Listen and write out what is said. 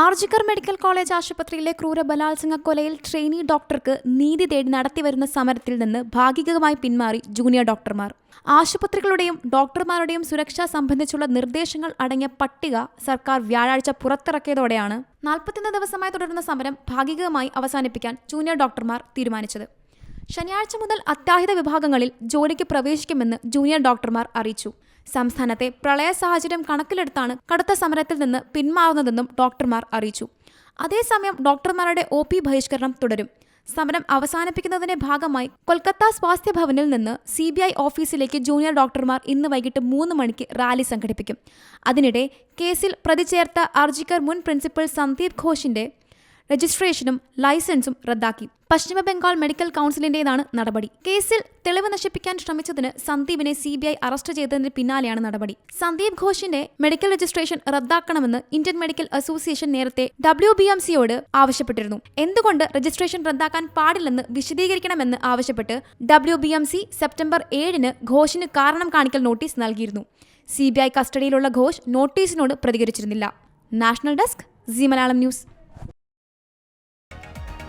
RG Kar medical college ആശുപത്രിയിലെ ക്രൂര ബലാത്സംഗ കൊലയിൽ ട്രെയിനി ഡോക്ടർക്ക് നീതി തേടി നടത്തിവരുന്ന സമരത്തിൽ നിന്ന് ഭാഗികമായി പിന്മാറി ജൂനിയർ ഡോക്ടർമാർ. ആശുപത്രികളുടെയും ഡോക്ടർമാരുടെയും സുരക്ഷ സംബന്ധിച്ചുള്ള നിർദ്ദേശങ്ങൾ അടങ്ങിയ പട്ടിക സർക്കാർ വ്യാഴാഴ്ച പുറത്തിറക്കിയതോടെയാണ് നാൽപ്പത്തിയൊന്ന് ദിവസമായി തുടരുന്ന സമരം ഭാഗികമായി അവസാനിപ്പിക്കാൻ ജൂനിയർ ഡോക്ടർമാർ തീരുമാനിച്ചത്. ശനിയാഴ്ച മുതൽ അത്യാഹിത വിഭാഗങ്ങളിൽ ജോലിക്ക് പ്രവേശിക്കുമെന്ന് ജൂനിയർ ഡോക്ടർമാർ അറിയിച്ചു. സംസ്ഥാനത്തെ പ്രളയ സാഹചര്യം കണക്കിലെടുത്താണ് കടുത്ത സമരത്തിൽ നിന്ന് പിന്മാറുന്നതെന്നും ഡോക്ടർമാർ അറിയിച്ചു. അതേസമയം ഡോക്ടർമാരുടെ ഒ പി ബഹിഷ്കരണം തുടരും. സമരം അവസാനിപ്പിക്കുന്നതിന്റെ ഭാഗമായി കൊൽക്കത്ത സ്വാസ്ഥ്യ ഭവനിൽ നിന്ന് സി ബി ഐ ഓഫീസിലേക്ക് ജൂനിയർ ഡോക്ടർമാർ ഇന്ന് വൈകിട്ട് മൂന്ന് മണിക്ക് റാലി സംഘടിപ്പിക്കും. അതിനിടെ കേസിൽ പ്രതിചേർത്ത അർജിക്കർ മുൻ പ്രിൻസിപ്പൽ സന്ദീപ് ഘോഷിന്റെ രജിസ്ട്രേഷനും ലൈസൻസും റദ്ദാക്കി. പശ്ചിമ ബംഗാൾ മെഡിക്കൽ കൗൺസിലിന്റേതാണ് നടപടി. കേസിൽ തെളിവ് നശിപ്പിക്കാൻ ശ്രമിച്ചതിന് സന്ദീപിനെ സി ബി ഐ അറസ്റ്റ് ചെയ്തതിന് പിന്നാലെയാണ് നടപടി. സന്ദീപ് ഘോഷിന്റെ മെഡിക്കൽ രജിസ്ട്രേഷൻ റദ്ദാക്കണമെന്ന് ഇന്ത്യൻ മെഡിക്കൽ അസോസിയേഷൻ നേരത്തെ ഡബ്ല്യു ബി എം സിയോട് ആവശ്യപ്പെട്ടിരുന്നു. എന്തുകൊണ്ട് രജിസ്ട്രേഷൻ റദ്ദാക്കാൻ പാടില്ലെന്ന് വിശദീകരിക്കണമെന്ന് ആവശ്യപ്പെട്ട് W B M C September ഏഴിന് ഘോഷിന് കാരണം കാണിക്കൽ നോട്ടീസ് നൽകിയിരുന്നു. സി ബി ഐ കസ്റ്റഡിയിലുള്ള ഘോഷ് നോട്ടീസിനോട് പ്രതികരിച്ചിരുന്നില്ല. National desk C Malayalam news.